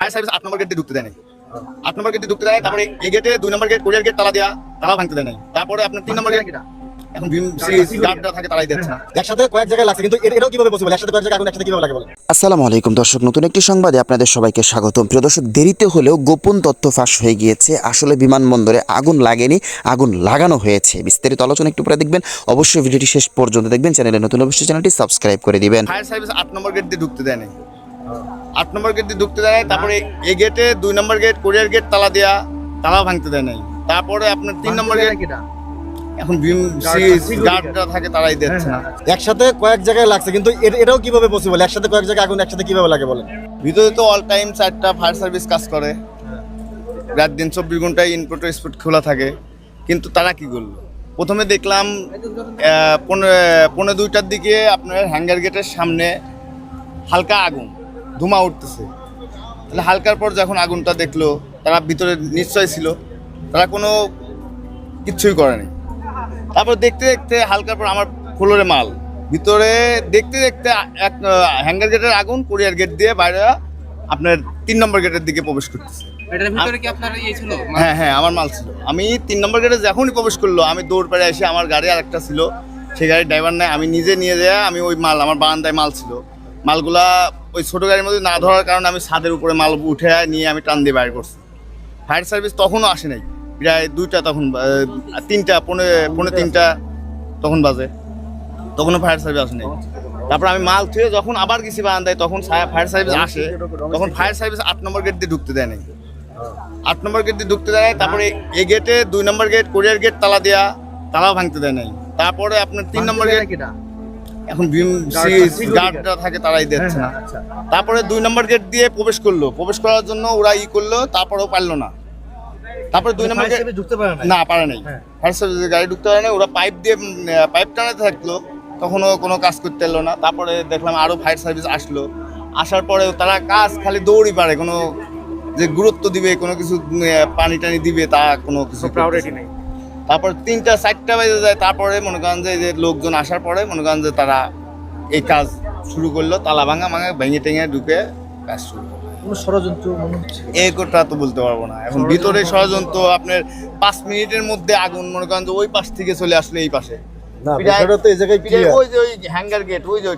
Fire service আট নম্বর gate দিয়ে ঢুকতে দেয় নাই। আট নম্বর গেট দিয়ে ঢুকতে দেয় তারপরে এই গেটে দুই নম্বর গেট কোরিয়ার গেট তালা দেওয়া তালা ভাঙতে দেয় নাই। তারপরে আপনার তিন নম্বর গেট এখন থাকে তারাই একসাথে কয়েক জায়গায় লাগছে কিন্তু এটাও কীভাবে পসিবল একসাথে কয়েক জায়গায় একসাথে কীভাবে লাগে আসসালামু আলাইকুম দর্শক নতুন একটি সংবাদে আপনাদের সবাইকে স্বাগতম। প্রিয় দর্শক দেরিতে হলেও গোপন তথ্য ফাঁস হয়ে গিয়েছে। আসলে বিমানবন্দরে আগুন লাগেনি আগুন লাগানো হয়েছে। বিস্তারিত আলোচনা একটু পরে দেখবেন। অবশ্যই ভিডিওটি শেষ পর্যন্ত দেখবেন। চ্যানেলে নতুন অবশ্যই চ্যানেলটি সাবস্ক্রাইব করে দিবেন। ফায়ার সার্ভিস আট নম্বর গেট দিয়ে ঢুকতে দেয় আট নম্বর গেট দিয়ে ঢুকতে দেয় তারপরে এ গেটে দুই নম্বর গেট কোরিয়ার গেট তালা দেওয়া তালা ভাঙতে দেয় নাই। তারপরে আপনার তিন নম্বর গেট এখন থাকে তারাই দিচ্ছে না একসাথে কয়েক জায়গায় লাগছে কিন্তু এ- এটাও কীভাবে পসিবল একসাথে কয়েক জায়গায় আগুন একসাথে কীভাবে লাগে বলেন? ভিতরে তো অল টাইম চারটা ফায়ার সার্ভিস কাজ করে। রাত দিন চব্বিশ ঘন্টায় ইনপুট স্পট খোলা থাকে। কিন্তু তারা কি করল? প্রথমে দেখলাম পনেরো পৌনে- পৌনে দুইটার দিকে আপনার হ্যাঙ্গার গেটের সামনে হালকা আগুন। ধুমা উঠতেছে। তাহলে হালকার পর যখন আগুনটা দেখল তারা ভিতরে নিশ্চয় ছিল তারা কোনো কিচ্ছুই করেনি। তারপর দেখতে দেখতে হালকার পর আমার ফ্লোরে মাল। ভিতরে দেখতে দেখতে এক হ্যাঙ্গার গেটের আগুন কোরিয়ার গেট দিয়ে বাইরে আপনার তিন নম্বর গেটের দিকে প্রবেশ করতেছে। ইয়ে হ্যাঁ হ্যাঁ আমার মাল ছিল। আমি তিন নম্বর গেটে যখনই প্রবেশ করল আমি দৌড় পেরে এসে আমার গাড়ি আর একটা ছিল। সেই গাড়ির ড্রাইভার নাই আমি নিজে নিয়ে যাই আমি ওই মাল আমার বারান্দায় মাল ছিল। মালগুলা ওই ছোটো গাড়ির মধ্যে না ধরার কারণে আমি ছাদের উপরে মাল উঠে নিয়ে আমি টান দিয়ে বাইর করছি। ফায়ার সার্ভিস তখনও আসে নাই। প্রায় দুইটা তখন তিনটা পৌনে পৌনে তিনটা তখন বাজে। তখনও ফায়ার সার্ভিস আসে নাই। তারপর আমি মাল থুয়ে যখন আবার গেছি বারান্দায় তখন ফায়ার সার্ভিস আসে। তখন ফায়ার সার্ভিস আট নম্বর গেট দিয়ে ঢুকতে দেয় নাই। আট নম্বর গেট দিয়ে ঢুকতে দেয় তারপরে এই গেটে দুই নম্বর গেট কোরিয়ার গেট তালা দেওয়া তালা ভাঙতে দেয় নাই। তারপরে আপনার তিন নম্বর গেট এখন গার্ডরা থাকে তারাই দিচ্ছে না। তারপরে দুই নম্বর গেট দিয়ে প্রবেশ করল। প্রবেশ করার জন্য ওরা ই করল তারপরেও পারল না। তারপরে দুই নম্বর গেট ঢুকতে পারে না পারে নাই। ফায়ার সার্ভিসের গাড়ি ঢুকতে পারে নাই। ওরা পাইপ দিয়ে পাইপ টানাতে থাকল। তখনও কোনো কাজ করতে এলো না। তারপরে দেখলাম আরও ফায়ার সার্ভিস আসলো। আসার পরে তারা কাজ খালি দৌড়ই পারে। কোনো যে গুরুত্ব দিবে কোনো কিছু পানি টানি দিবে তা কোনো কিছু প্রায়োরিটি নেই। তারপর তিনটা চারটা বেজে যায় তারপরে মনে করেন যে যে লোকজন আসার পরে মনে করেন যে তারা এই কাজ শুরু করল তালা ভাঙা ভাঙা ভেঙে টেঙে ঢুকে কাজ শুরু করল। ষড়যন্ত্র মনে হচ্ছে? এই কথা তো বলতে পারব না। এখন ভিতরে ষড়যন্ত্র আপনার পাঁচ মিনিটের মধ্যে আগুন মনে করেন যে ওই পাশ থেকে চলে আসলো এই পাশে। না বিরাট- বিষয়টা তো এই জায়গায় বিরাট ক্লিয়ার ওই যে ওই হ্যাঙ্গার গেট ওই যে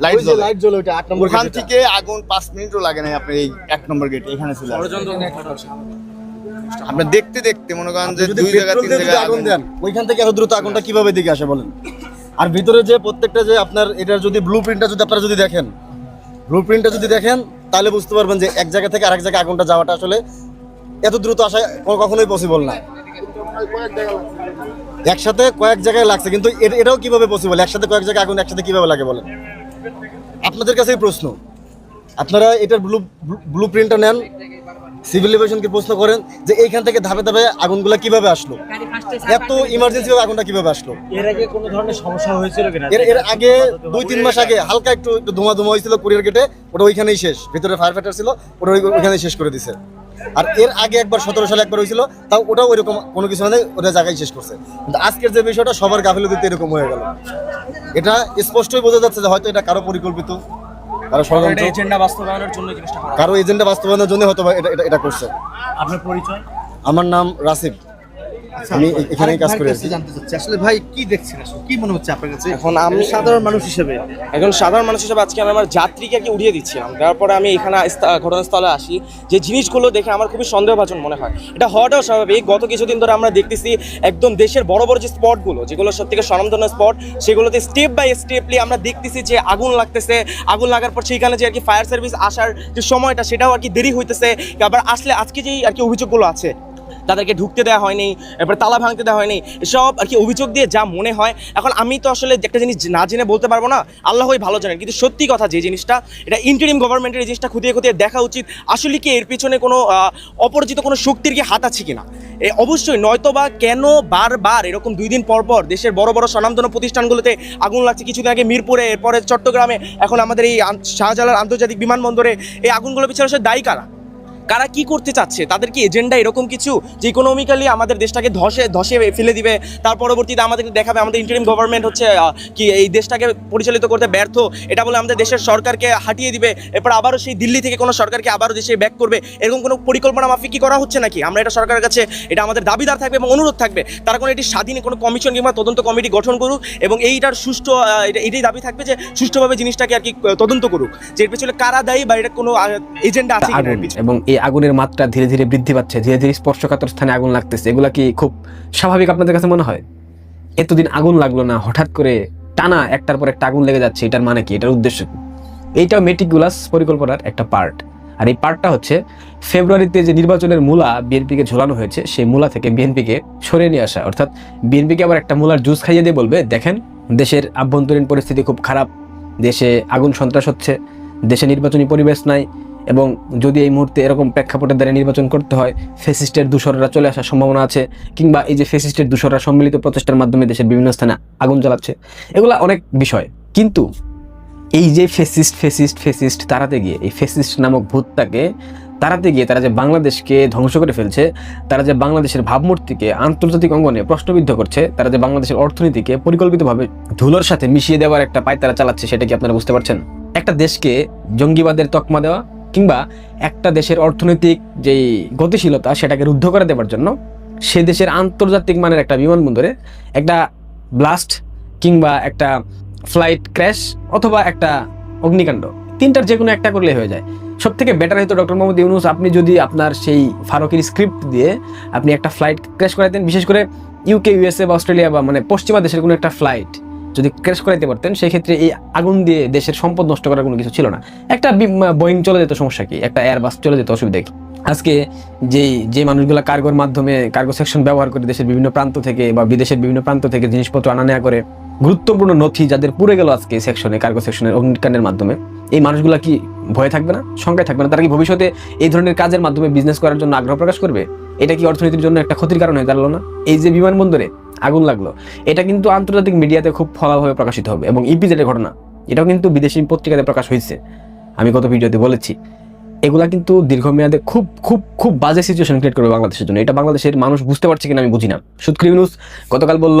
লাইট ওই যে লাইট জ্বলে ওইটা আট নম্বর ওখান থেকে আগুন পাঁচ মিনিটও লাগে আপনার এই এক নম্বর গেট এখানে চলে আপনি দেখতে দেখতে মনে করেন যে দুই জায়গা তিন আগুন দেন ওইখান থেকে এত দ্রুত আগুনটা কীভাবে দিকে আসে বলেন? আর ভিতরে যে প্রত্যেকটা যে আপনার এটার যদি ব্লু প্রিন্টটা যদি আপনারা যদি দেখেন ব্লু প্রিন্টটা যদি দেখেন তাহলে বুঝতে পারবেন যে এক জায়গা থেকে আরেক জায়গায় আগুনটা যাওয়াটা আসলে এত দ্রুত আসা কখনোই পসিবল না। একসাথে কয়েক জায়গায় লাগছে কিন্তু এটাও কীভাবে পসিবল একসাথে কয়েক জায়গায় আগুন একসাথে কীভাবে লাগে বলেন? আপনাদের কাছেই প্রশ্ন। আপনারা এটার ব্লু ব্লু প্রিন্টটা নেন সিভিল এভিয়েশনকে প্রশ্ন করেন যে এইখান থেকে ধাপে ধাপে আগুনগুলো কীভাবে আসলো? এত ইমার্জেন্সি ভাবে আগুনটা কীভাবে আসলো? এর আগে কোনো ধরনের সমস্যা হয়েছিল কিনা? এর এর আগে দুই তিন মাস আগে হালকা একটু একটু ধোঁয়া ধোঁয়া হয়েছিল কুরিয়ার গেটে ওটা ওইখানেই শেষ। ভিতরে ফায়ার ফাইটার ছিল ওটা ওইখানেই শেষ করে দিছে। আর এর আগে একবার সতেরো সালে একবার হয়েছিল তাও ওটাও ওইরকম কোনো কিছু মানে ওটা জায়গায় শেষ করছে। কিন্তু আজকের যে বিষয়টা সবার গাফিলতিতে এরকম হয়ে গেল। এটা স্পষ্টই বোঝা যাচ্ছে যে হয়তো এটা কারও পরিকল্পিত কারও ষড়যন্ত্র এজেন্ডা বাস্তবায়নের জন্য জিনিসটা করা এজেন্ডা বাস্তবায়নের জন্য হয়তো এটা এটা- এটা করছে। আপনার পরিচয়? আমার নাম রাসিব। আমি এখানেই কাজ করি আর জানতে চাচ্ছি। আসলে ভাই কি দেখছেন আসলে? কি মনে হচ্ছে আপনার কাছে? এখন আমি সাধারণ মানুষ হিসেবে। একজন সাধারণ মানুষ হিসেবে আজকে আমি আমার যাত্রীকে আর কি উড়িয়ে দিচ্ছিলাম। তারপরে আমি এখানে ঘটনাস্থলে আসি। যে জিনিসগুলো দেখে আমার খুবই সন্দেহভাজন মনে হয়। এটা হওয়াটাও স্বাভাবিক। গত কিছুদিন ধরে আমরা দেখতেছি একদম দেশের বড় বড় যে স্পটগুলো যেগুলো সব থেকে স্বনামধন্য স্পট সেগুলোতে স্টেপ বাই স্টেপলি আমরা দেখতেছি যে আগুন লাগতেছে। আগুন লাগার পর সেইখানে যে আর কি ফায়ার সার্ভিস আসার যে সময়টা সেটাও আর কি দেরি হইতেছে। আবার আসলে আজকে যেই আর কি অভিযোগগুলো আছে তাদেরকে ঢুকতে দেওয়া হয়নি, এরপর তালা ভাঙতে দেওয়া হয়নি, এসব আর কি অভিযোগ দিয়ে যা মনে হয়। এখন আমি তো আসলে একটা জিনিস না জেনে বলতে পারব না আল্লাহই ভালো জানেন। কিন্তু সত্যি কথা যে জিনিসটা, এটা ইন্টারিম গভর্নমেন্টের এই জিনিসটা খুঁটিয়ে খুঁটিয়ে দেখা উচিত। আসলে কি এর পিছনে কোনো অপরিচিত কোনো শক্তির কি হাত আছে কিনা? এ অবশ্যই নয়তোবা কেন বারবার এরকম দুই দিন পর পর দেশের বড় বড় স্বনামধন্য প্রতিষ্ঠানগুলোতে আগুন লাগছে? কিছুদিন আগে মিরপুরে, এরপরে চট্টগ্রামে, এখন আমাদের এই শাহজালাল আন্তর্জাতিক বিমানবন্দরে এই আগুনগুলো পিছনে দায়ী কারা? কারা কি করতে চাচ্ছে? তাদের কি এজেন্ডা এরকম কিছু? যে ইকোনমিক্যালি আমাদের দেশটাকে ধসে ধসে ফেলে দিবে তার পরবর্তীতে আমাদের দেখাবে আমাদের ইন্টারিম গভর্নমেন্ট হচ্ছে কি এই দেশটাকে পরিচালিত করতে ব্যর্থ এটা বলে আমাদের দেশের সরকারকে হাঁটিয়ে দিবে এরপর আবারও সেই দিল্লি থেকে কোনো সরকারকে আবারও দেশে ব্যাক করবে এরকম কোনো পরিকল্পনা মাফিক কি করা হচ্ছে নাকি? আমরা এটা সরকারের কাছে এটা আমাদের দাবিদার থাকবে এবং অনুরোধ থাকবে তারা কোনো এটি স্বাধীন কোনো কমিশন কিংবা তদন্ত কমিটি গঠন করুক এবং এইটার সুষ্ঠু এটা- এটাই দাবি থাকবে যে সুষ্ঠুভাবে জিনিসটাকে আর কি তদন্ত করুক যে এর পেছনে কারা দায়ী বা এটা কোনো এজেন্ডা আছে। এবং এই আগুনের মাত্রা ধীরে ধীরে বৃদ্ধি পাচ্ছে, ধীরে ধীরে স্পর্শকাতর স্থানে আগুন লাগতেছে। এগুলা কি খুব স্বাভাবিক আপনাদের কাছে মনে হয়? এতদিন আগুন লাগল না, হঠাৎ করে টানা একটার পর একটা আগুন লেগে যাচ্ছে, এটার মানে কি? এটার উদ্দেশ্য কি? এইটাও মেটিকুলাস পরিকল্পনার একটা পার্ট। আর এই পার্টটা হচ্ছে, ফেব্রুয়ারিতে যে নির্বাচনের মূলা বিএনপিকে ঝোলানো হয়েছে, সেই মূলা থেকে বিএনপিকে সরিয়ে নিয়ে আসা। অর্থাৎ বিএনপিকে আবার একটা মূলার জুস খাইয়ে দিয়ে বলবে, দেখেন, দেশের আভ্যন্তরীণ পরিস্থিতি খুব খারাপ, দেশে আগুন সন্ত্রাস হচ্ছে, দেশে নির্বাচনী পরিবেশ নাই এবং যদি এই মুহূর্তে এরকম প্রেক্ষাপটের দ্বারা নির্বাচন করতে হয়, ফেসিস্টের দূষররা চলে আসার সম্ভাবনা আছে, কিংবা এই যে ফেসিস্টের দূষররা সম্মিলিত প্রচেষ্টার মাধ্যমে দেশের বিভিন্ন স্থানে আগুন জ্বালাচ্ছে, এগুলো অনেক বিষয়। কিন্তু এই যে ফেসিস্ট ফেসিস্ট ফেসিস্ট তাড়াতে গিয়ে, এই ফেসিস্ট নামক ভূতটাকে তাড়াতে গিয়ে তারা যে বাংলাদেশকে ধ্বংস করে ফেলছে, তারা যে বাংলাদেশের ভাবমূর্তিকে আন্তর্জাতিক অঙ্গনে প্রশ্নবিদ্ধ করছে, তারা যে বাংলাদেশের অর্থনীতিকে পরিকল্পিতভাবে ধুলোর সাথে মিশিয়ে দেওয়ার একটা পায় তারা চালাচ্ছে, সেটা কি আপনারা বুঝতে পারছেন? একটা দেশকে জঙ্গিবাদের তকমা দেওয়া কিংবা একটা দেশের অর্থনৈতিক যেই গতিশীলতা সেটাকে রুদ্ধ করে দেওয়ার জন্য সে দেশের আন্তর্জাতিক মানের একটা বিমানবন্দরে একটা ব্লাস্ট কিংবা একটা ফ্লাইট ক্র্যাশ অথবা একটা অগ্নিকাণ্ড, তিনটার যে কোনো একটা করলে হয়ে যায়। সব থেকে বেটার হয়তো ডক্টর মোহাম্মদ ইউনুস, আপনি যদি আপনার সেই ফারুকের স্ক্রিপ্ট দিয়ে আপনি একটা ফ্লাইট ক্র্যাশ করাতেন, বিশেষ করে ইউকে ইউএসএ বা অস্ট্রেলিয়া বা মানে পশ্চিমা দেশের কোনো একটা ফ্লাইট যদি ক্র্যাশ করাইতে পারতেন সেই ক্ষেত্রে এই আগুন দিয়ে দেশের সম্পদ নষ্ট করার কোনো কিছু ছিল না। একটা বোয়িং চলে যেত, সমস্যা কি? একটা এয়ারবাস চলে যেত, অসুবিধা কি? আজকে যেই, যে মানুষগুলো কার্গোর মাধ্যমে কার্গো সেকশন ব্যবহার করে দেশের বিভিন্ন প্রান্ত থেকে বা বিদেশের বিভিন্ন প্রান্ত থেকে জিনিসপত্র আনা নেওয়া করে, গুরুত্বপূর্ণ নথি যাদের পুড়ে গেল আজকে সেকশনে কার্গো সেকশনের অগ্নিকাণ্ডের মাধ্যমে, এই মানুষগুলো কি ভয়ে থাকবে না? শঙ্কায় থাকবে না? তারা কি ভবিষ্যতে এই ধরনের কাজের মাধ্যমে বিজনেস করার জন্য আগ্রহ প্রকাশ করবে? এটা কি অর্থনীতির জন্য একটা ক্ষতির কারণ হয়ে দাঁড়াল না? এই যে বিমানবন্দরে আগুন লাগল। এটা কিন্তু আন্তর্জাতিক মিডিয়াতে খুব ফলাভাবে প্রকাশিত হবে এবং ইপিজেডের ঘটনা, এটাও কিন্তু বিদেশি পত্রিকাতে প্রকাশ হয়েছে। আমি গত ভিডিওতে বলেছি, এগুলা কিন্তু দীর্ঘমেয়াদে খুব খুব খুব বাজে সিচুয়েশন ক্রিয়েট করবে বাংলাদেশের জন্য। এটা বাংলাদেশের মানুষ বুঝতে পারছে কিনা আমি বুঝি না। সুৎকর ইউনুস গতকাল বলল